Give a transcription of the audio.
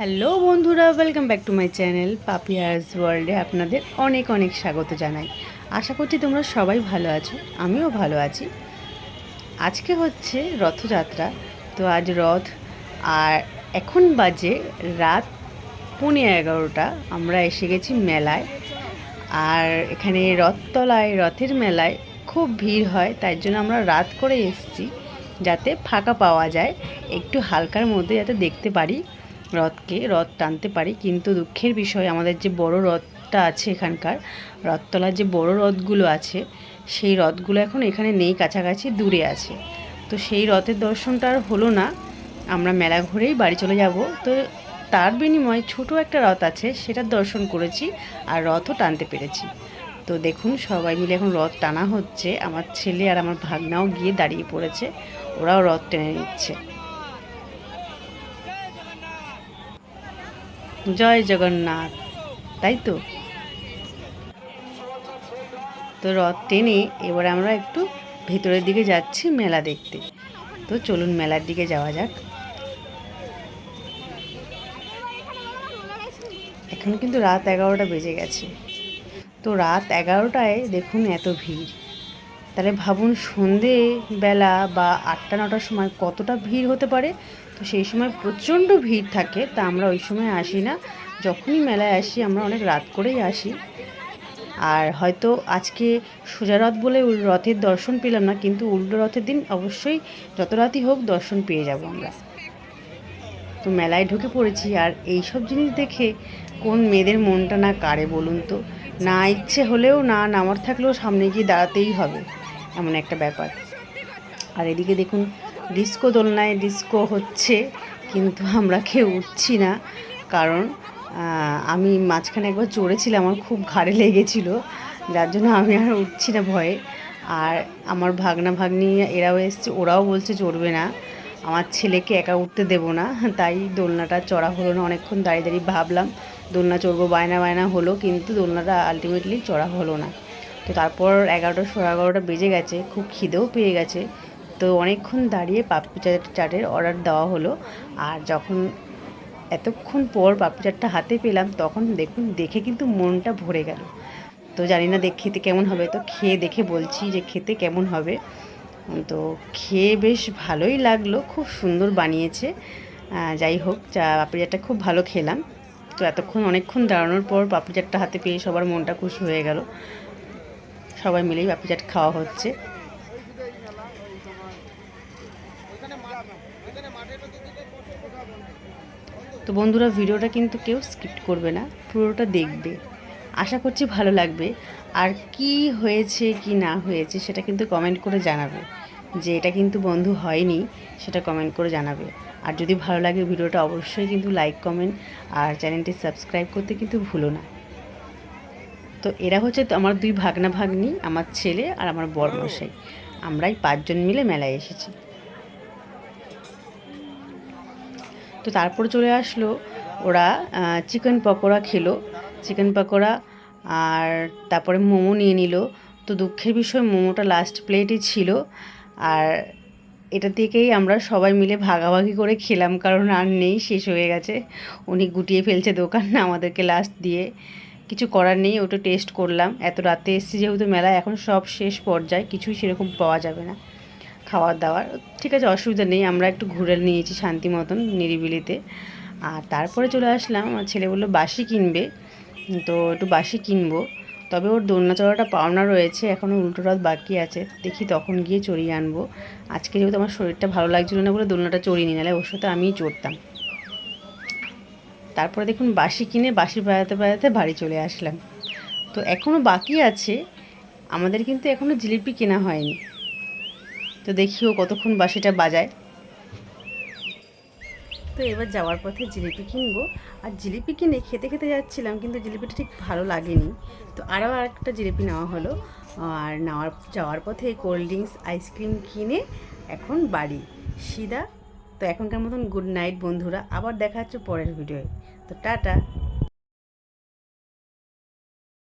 Hello বন্ধুরা welcome back to my channel পাপিয়ার্স ওয়ার্ল্ডে আপনাদের অনেক অনেক স্বাগত জানাই। আশা করছি তোমরা সবাই ভালো আছো, আমিও ভালো আছি। আজকে হচ্ছে রথযাত্রা, তো আজ রথ, আর এখন বাজে রাত পৌনে এগারোটা, আমরা এসে গেছি মেলায়। আর এখানে রথতলায়, রথের মেলায় খুব ভিড় হয়, তাই জন্য আমরা রাত করে এসেছি, যাতে ফাঁকা পাওয়া যায়, একটু হালকার মধ্যে যাতে দেখতে পারি। রথকে, রথ টানতে পারি। কিন্তু দুঃখের বিষয়, আমাদের যে বড় রথটা আছে এখানকার, রথতলার যে বড় রথগুলো আছে, সেই রথগুলো এখন এখানে নেই, কাছাকাছি দূরে আছে। তো সেই রথের দর্শনটা আর হলো না। আমরা মেলা ঘুরেই বাড়ি চলে যাব। তো তার বিনিময়ে ছোট একটা রথ আছে, সেটার দর্শন করেছি আর রথও টানতে পেরেছি। তো দেখুন, সবাই মিলে এখন রথ টানা হচ্ছে। আমার ছেলে আর আমার ভাগনাও গিয়ে দাঁড়িয়ে পড়েছে। ওরাও রথ টেনে নিচ্ছে। জয় জগন্নাথ, তাই তো? তো রথ টেনে এবার আমরা একটু ভেতরের দিকে যাচ্ছি মেলা দেখতে। তো চলুন মেলার দিকে যাওয়া যাক। এখন কিন্তু রাত এগারোটা বেজে গেছে। তো রাত এগারোটায় দেখুন এত ভিড়। তাহলে ভাবুন সন্ধেবেলা বা আটটা নটার সময় কতটা ভিড় হতে পারে? তো সেই সময় প্রচণ্ড ভিড় থাকে, তা আমরা ওই সময় আসি না। যখনই মেলায় আসি, আমরা অনেক রাত করেই আসি। আর হয়তো আজকে সোজা রথ বলে রথের দর্শন পেলাম না, কিন্তু উল্টো রথের দিন অবশ্যই যত রাতই হোক দর্শন পেয়ে যাব আমরা। তো মেলায় ঢুকে পড়েছি, আর এই সব জিনিস দেখে কোন মেয়েদের মনটা না কারে বলুন তো? না ইচ্ছে হলেও না নামার থাকলেও সামনে গিয়ে দাঁড়াতেই হবে, এমন একটা ব্যাপার। আর এদিকে দেখুন ডিস্কো দোলনায় ডিস্কো হচ্ছে, কিন্তু আমরা কেউ উঠছি না। কারণ আমি মাঝখানে একবার চড়েছিলাম, আমার খুব ঘাড়ে লেগেছিলো, যার জন্য আমি আর উঠছি না ভয়ে। আর আমার ভাগনা ভাগ্নি, এরাও এসছে, ওরাও বলছে চড়বে না। আমার ছেলেকে একা উঠতে দেবো না, তাই দোলনাটা চড়া হলো না। অনেকক্ষণ দাঁড়িয়ে দাঁড়িয়ে ভাবলাম, দোলনা চড়বো, বায়না বায়না হলো, কিন্তু দোলনাটা আলটিমেটলি চড়া হলো না। তো তারপর এগারোটা সোয়া এগারোটা বেজে গেছে, খুব খিদেও পেয়ে গেছে। তো অনেকক্ষণ দাঁড়িয়ে পাপড়ি চাট, চাটের অর্ডার দেওয়া হলো। আর যখন এতক্ষণ পর পাপড়ি চাটটা হাতে পেলাম, তখন দেখুন, দেখে কিন্তু মনটা ভরে গেল। তো জানি না দেখ, খেতে কেমন হবে? তো খেয়ে দেখে বলছি যে খেতে কেমন হবে। তো খেয়ে বেশ ভালোই লাগল, খুব সুন্দর বানিয়েছে। যাই হোক, চা, পাপড়ি চাটটা খুব ভালো খেলাম। তো এতক্ষণ, অনেকক্ষণ দাঁড়ানোর পর পাপড়ি চাটটা হাতে পেয়ে সবার মনটা খুশি হয়ে গেল। সবাই মিলেই পাপড়ি চাট খাওয়া হচ্ছে। তো বন্ধুরা ভিডিওটা কিন্তু কেউ স্কিপ্ট করবে না, পুরোটা দেখবে। আশা করছি ভালো লাগবে। আর কি হয়েছে, কি না হয়েছে, সেটা কিন্তু কমেন্ট করে জানাবে। যে এটা কিন্তু বন্ধু হয়নি, সেটা কমেন্ট করে জানাবে। আর যদি ভালো লাগে ভিডিওটা, অবশ্যই কিন্তু লাইক কমেন্ট আর চ্যানেলটি সাবস্ক্রাইব করতে কিন্তু ভুলো না। তো এরা হচ্ছে আমার দুই ভাগনা ভাগ্নি, আমার ছেলে আর আমার বড়মশাই আমরাই পাঁচজন মিলে মেলায় এসেছি। তো তারপর চলে আসলো ওরা চিকেন পকোড়া খেলো। চিকেন পকোড়া আর তারপরে মোমো নিয়ে নিল। তো দুঃখের বিষয়, মোমোটা লাস্ট প্লেটই ছিল। আর এটা থেকেই আমরা সবাই মিলে ভাগাভাগি করে খেলাম, কারণ আর নেই, শেষ হয়ে গেছে। উনি গুটিয়ে ফেলছে দোকান না আমাদেরকে লাস্ট দিয়ে। কিছু করার নেই, ওটা টেস্ট করলাম। এত রাতে এসেছি যেহেতু মেলা এখন সব শেষ পর্যায়ে, কিছুই সেরকম পাওয়া যাবে না। খাওয়ার দাওয়ার ঠিক আছে, অসুবিধা নেই, আমরা একটু ঘুরে নিয়েছি শান্তি মতন নিরিবিলিতে। আর তারপরে চলে আসলাম, আমার ছেলে বলল বাসি কিনবে। তো একটু বাসি কিনবো। তবে ওর দোলনা চড়াটা পাওনা রয়েছে এখনও উল্টো রথ বাকি আছে। দেখি তখন গিয়ে চড়িয়ে আনব। আজকে যেহেতু আমার শরীরটা ভালো লাগছিল না বলে দোলনাটা চড়িয়ে নিই নাহলে ওর সাথে আমিই চড়তাম। তারপরে দেখুন বাসি কিনে বাসি বেড়াতে বেড়াতে বাড়ি চলে আসলাম। তো এখনও বাকি আছে, আমাদের কিন্তু এখনও জিলিপি কেনা হয়নি। তো দেখি ও কতক্ষণ বাসিটা বাজায়। তো এবার যাওয়ার পথে জিলিপি কিনবো। আর জিলিপি কিনে খেতে খেতে যাচ্ছিলাম, কিন্তু জিলিপিটা ঠিক ভালো লাগেনি। তো আরও আরেকটা জিলিপি নেওয়া হলো। আর নেওয়ার, যাওয়ার পথে কোল্ড ড্রিঙ্কস, আইসক্রিম কিনে এখন বাড়ি। সিদা, তো এখনকার মতন গুড নাইট বন্ধুরা, আবার দেখা হচ্ছে পরের ভিডিওয়ে। তো টাটা।